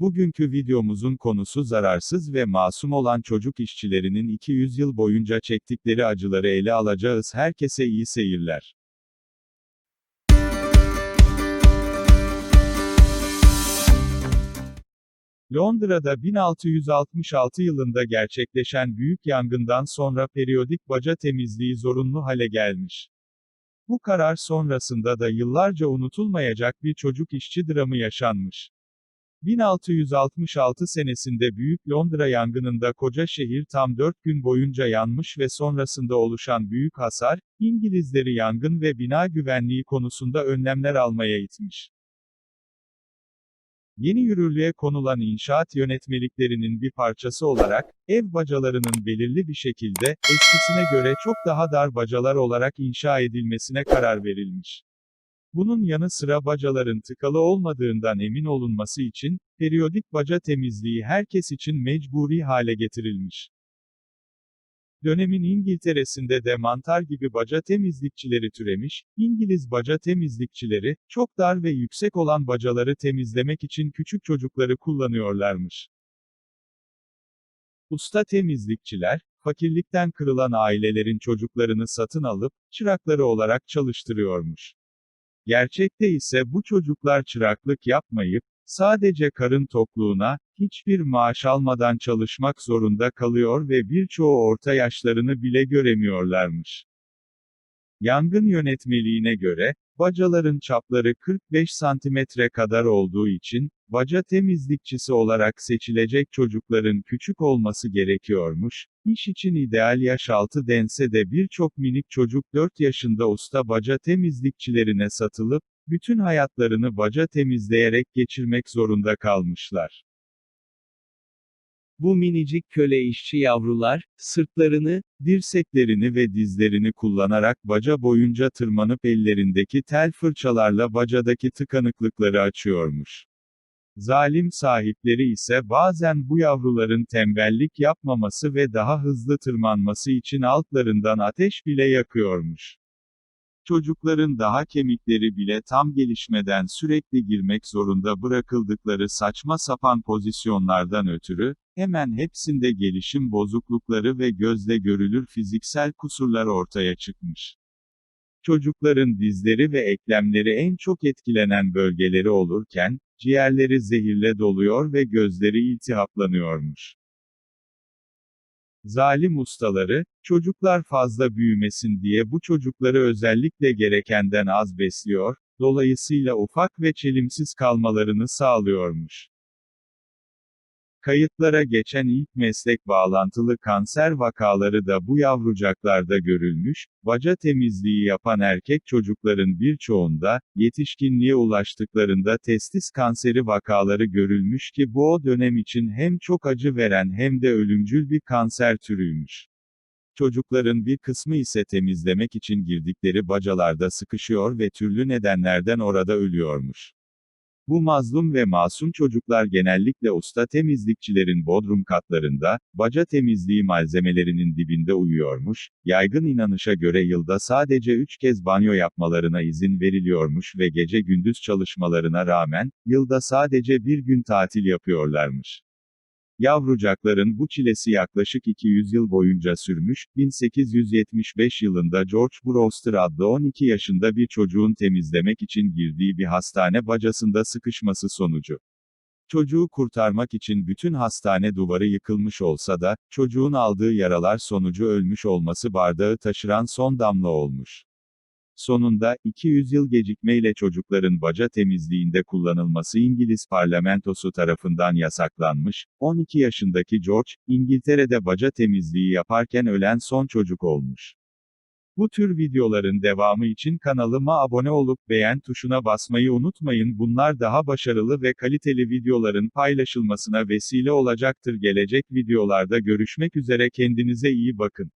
Bugünkü videomuzun konusu zararsız ve masum olan çocuk işçilerinin 200 yıl boyunca çektikleri acıları ele alacağız. Herkese iyi seyirler. Londra'da 1666 yılında gerçekleşen büyük yangından sonra periyodik baca temizliği zorunlu hale gelmiş. Bu karar sonrasında da yıllarca unutulmayacak bir çocuk işçi dramı yaşanmış. 1666 senesinde Büyük Londra yangınında koca şehir tam 4 gün boyunca yanmış ve sonrasında oluşan büyük hasar, İngilizleri yangın ve bina güvenliği konusunda önlemler almaya itmiş. Yeni yürürlüğe konulan inşaat yönetmeliklerinin bir parçası olarak, ev bacalarının belirli bir şekilde, eskisine göre çok daha dar bacalar olarak inşa edilmesine karar verilmiş. Bunun yanı sıra bacaların tıkalı olmadığından emin olunması için, periyodik baca temizliği herkes için mecburi hale getirilmiş. Dönemin İngiltere'sinde de mantar gibi baca temizlikçileri türemiş, İngiliz baca temizlikçileri, çok dar ve yüksek olan bacaları temizlemek için küçük çocukları kullanıyorlarmış. Usta temizlikçiler, fakirlikten kırılan ailelerin çocuklarını satın alıp, çırakları olarak çalıştırıyormuş. Gerçekte ise bu çocuklar çıraklık yapmayıp, sadece karın tokluğuna, hiçbir maaş almadan çalışmak zorunda kalıyor ve birçoğu orta yaşlarını bile göremiyorlarmış. Yangın yönetmeliğine göre, bacaların çapları 45 santimetre kadar olduğu için, baca temizlikçisi olarak seçilecek çocukların küçük olması gerekiyormuş, İş için ideal yaş altı dense de birçok minik çocuk 4 yaşında usta baca temizlikçilerine satılıp, bütün hayatlarını baca temizleyerek geçirmek zorunda kalmışlar. Bu minicik köle işçi yavrular, sırtlarını, Dirseklerini ve dizlerini kullanarak baca boyunca tırmanıp ellerindeki tel fırçalarla bacadaki tıkanıklıkları açıyormuş. Zalim sahipleri ise bazen bu yavruların tembellik yapmaması ve daha hızlı tırmanması için altlarından ateş bile yakıyormuş. Çocukların daha kemikleri bile tam gelişmeden sürekli girmek zorunda bırakıldıkları saçma sapan pozisyonlardan ötürü, hemen hepsinde gelişim bozuklukları ve gözle görülür fiziksel kusurlar ortaya çıkmış. Çocukların dizleri ve eklemleri en çok etkilenen bölgeleri olurken, ciğerleri zehirle doluyor ve gözleri iltihaplanıyormuş. Zalim ustaları, çocuklar fazla büyümesin diye bu çocukları özellikle gerekenden az besliyor, dolayısıyla ufak ve çelimsiz kalmalarını sağlıyormuş. Kayıtlara geçen ilk meslek bağlantılı kanser vakaları da bu yavrucaklarda görülmüş, baca temizliği yapan erkek çocukların birçoğunda, yetişkinliğe ulaştıklarında testis kanseri vakaları görülmüş ki bu o dönem için hem çok acı veren hem de ölümcül bir kanser türüymüş. Çocukların bir kısmı ise temizlemek için girdikleri bacalarda sıkışıyor ve türlü nedenlerden orada ölüyormuş. Bu mazlum ve masum çocuklar genellikle usta temizlikçilerin bodrum katlarında, baca temizliği malzemelerinin dibinde uyuyormuş, yaygın inanışa göre yılda sadece 3 kez banyo yapmalarına izin veriliyormuş ve gece gündüz çalışmalarına rağmen, yılda sadece bir gün tatil yapıyorlarmış. Yavrucakların bu çilesi yaklaşık 200 yıl boyunca sürmüş, 1875 yılında George Brewster adlı 12 yaşında bir çocuğun temizlemek için girdiği bir hastane bacasında sıkışması sonucu. Çocuğu kurtarmak için bütün hastane duvarı yıkılmış olsa da, çocuğun aldığı yaralar sonucu ölmüş olması bardağı taşıran son damla olmuş. Sonunda, 200 yıl gecikmeyle çocukların baca temizliğinde kullanılması İngiliz parlamentosu tarafından yasaklanmış, 12 yaşındaki George, İngiltere'de baca temizliği yaparken ölen son çocuk olmuş. Bu tür videoların devamı için kanalıma abone olup beğen tuşuna basmayı unutmayın. Bunlar daha başarılı ve kaliteli videoların paylaşılmasına vesile olacaktır. Gelecek videolarda görüşmek üzere kendinize iyi bakın.